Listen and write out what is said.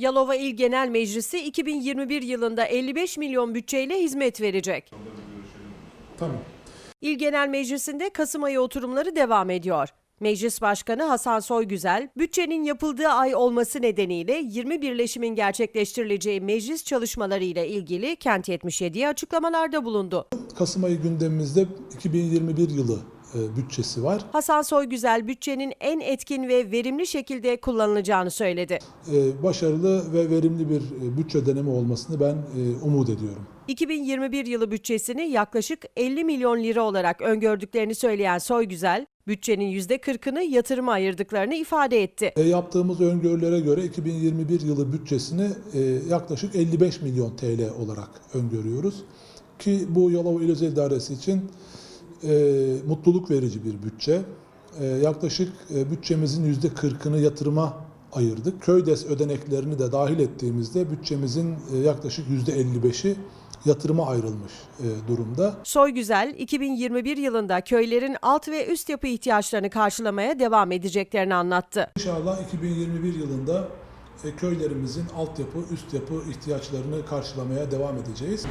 Yalova İl Genel Meclisi 2021 yılında 55 milyon bütçeyle hizmet verecek. Tamam. İl Genel Meclisi'nde Kasım ayı oturumları devam ediyor. Meclis Başkanı Hasan Soygüzel, bütçenin yapıldığı ay olması nedeniyle 20 birleşimin gerçekleştirileceği meclis çalışmaları ile ilgili Kent 77'ye açıklamalarda bulundu. Kasım ayı gündemimizde 2021 yılı bütçesi var. Hasan Soygüzel bütçenin en etkin ve verimli şekilde kullanılacağını söyledi. E, başarılı ve verimli bir e, bütçe dönemi olmasını ben e, umut ediyorum. 2021 yılı bütçesini yaklaşık 50 milyon lira olarak öngördüklerini söyleyen Soygüzel, bütçenin %40'ını yatırıma ayırdıklarını ifade etti. E, yaptığımız öngörülere göre 2021 yılı bütçesini e, yaklaşık 55 milyon TL olarak öngörüyoruz. Ki bu Yalova İl Özel İdaresi için e, mutluluk verici bir bütçe. E, yaklaşık e, bütçemizin %40'ını yatırıma ayırdık. Köydes ödeneklerini de dahil ettiğimizde bütçemizin e, yaklaşık %55'i yatırıma ayrılmış e, durumda. Soygüzel, 2021 yılında köylerin alt ve üst yapı ihtiyaçlarını karşılamaya devam edeceklerini anlattı. İnşallah 2021 yılında e, köylerimizin altyapı, üst yapı ihtiyaçlarını karşılamaya devam edeceğiz.